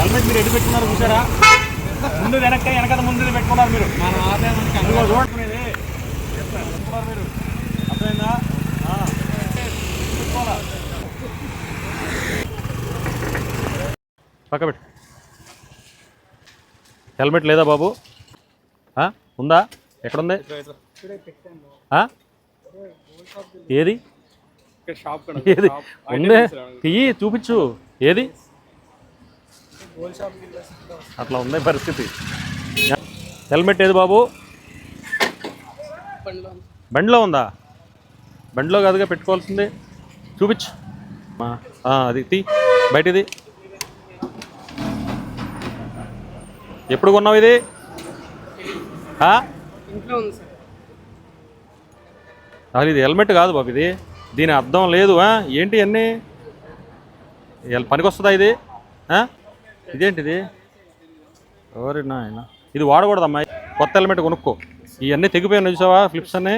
Helmet మీరు ఎటు పెట్టుకున్నారు చూసారా? ముందు వెనక వెనకద ముందు పెట్టుకున్నారు మీరు. మన. పెట్టుకున్నారు మీరు. అర్థమైందా? పక్క పెట్టు హెల్మెట్ లేదా బాబు? ఉందా? ఎక్కడుంది? ఏది? ఏది? ఉందే. తీయి చూపించు. ఏది? అట్లా ఉంది పరిస్థితి. హెల్మెట్ ఏది బాబు? బండిలో. ఉందా? బండిలో కాదుగా పెట్టుకోవాల్సింది. చూపించు. అది తీ. బయటిది. ఎప్పుడు కొన్నావు ఇది? అసలు ఇది హెల్మెట్ కాదు బాబు ఇది. దీని అర్థం లేదు? ఏంటి అన్నీ పనికొస్తుందా ఇది? ఇదేంటిది? ఎవరి నాయన? ఇది వాడకూడదమ్మా. కొత్త హెల్మెట్ కొనుక్కో. ఇవన్నీ తెగిపోయిన చూసావా? ఫ్లిప్స్ అన్నీ?